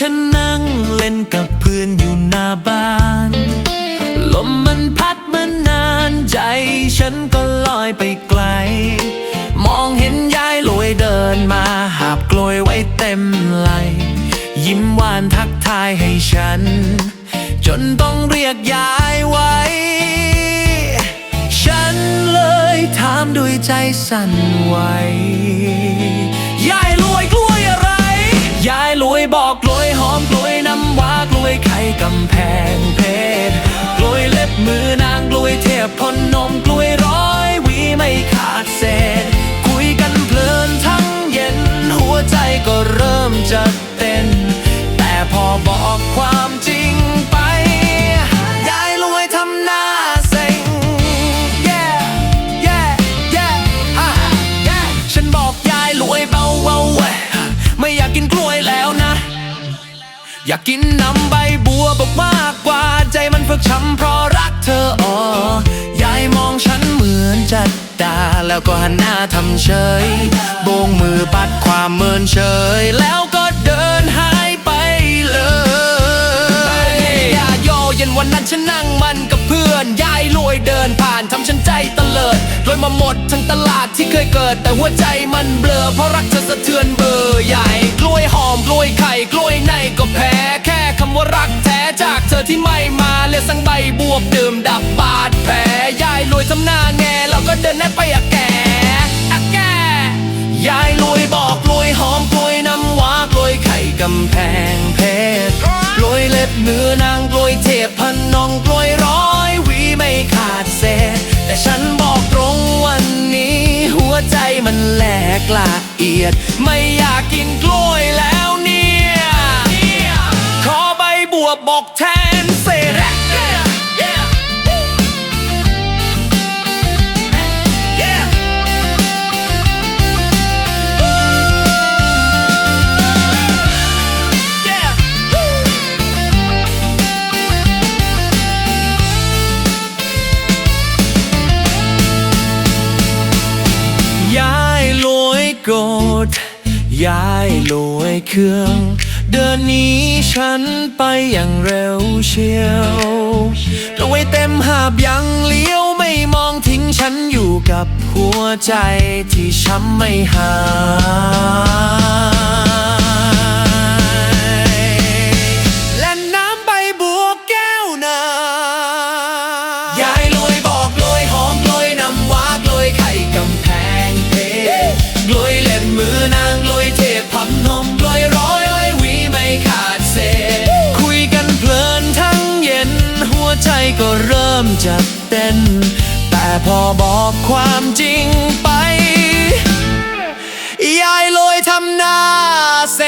ฉันนั่งเล่นกับเพื่อนอยู่หน้าบ้าน ลมมันพัดมานานใจฉันก็ลอยไปไกล มองเห็นยายลอยเดินมาหาบกลวยไว้เต็มไหล ยิ้มหวานทักทายให้ฉัน จนต้องเรียกยายไว้ ฉันเลยถามด้วยใจสั่นไหว กำแพงเพชรกล้วยเล็บมือนางกล้วยเทพพนนมกล้วยร้อยวีไม่ขาดเศษ คุยกันเพลินทั้งเย็น หัวใจก็เริ่มจะเต้น แต่พอบอกความจริงไป ยายรวยทำหน้าเซ็ง yeah yeah yeah อ่า yeah ฉันบอกยายรวยเบาเบาๆเว้ยไม่อยากกินกล้วยแล้วนะ อยากกินน้ำใบบัว กช้ำเพราะรักเธออ๋อยายมองฉันเหมือนจะด่าแล้วก็หันหน้าทำเฉย โบงมือปัดความเมินเฉย แล้วก็เดินหายไปเลยยาโยเย็นวันนั้นฉันนั่งมันกับเพื่อนยายรวยเดินผ่านทำฉันใจตะเลิดรวยมาหมดทั้งตลาดที่เคยเกิด แต่หัวใจมันเบลอเพราะรักเธอสะเทือนเบอร์ใหญ่กล้วยหอมกล้วยไข่กล้วยในก็แพ้ แค่คำว่ารักแท้จากเธอที่ไม่มา สังใบบวกดื่มดับบาดแผลยายรวยทำหน้าแงแล้วก็เดินแน่ไปอะแก่อะแก่ยายรวยบอกกล้วยหอมกล้วยน้ำว้ากล้วยไข่กำแพงเพชรกล้วยเล็บเนื้อนางกล้วยเทพพันนองกล้วยร้อยวีไม่ขาดเศษ แต่ฉันบอกตรงวันนี้ หัวใจมันแหลกละเอียด ไม่อยากกินกล้วยแล้วเนี่ยขอใบบัวบอกแทน โกรธยายรวยเครื่อง เดินนี้ฉันไปอย่างเร็วเชียวรวยเต็มหาบยังเลี้ยวไม่มองทิ้งฉันอยู่กับหัวใจที่ช้ำไม่หาย ก็เริ่มจะเต้น แต่พอบอกความจริงไป ยายลอยทำหน้าเซ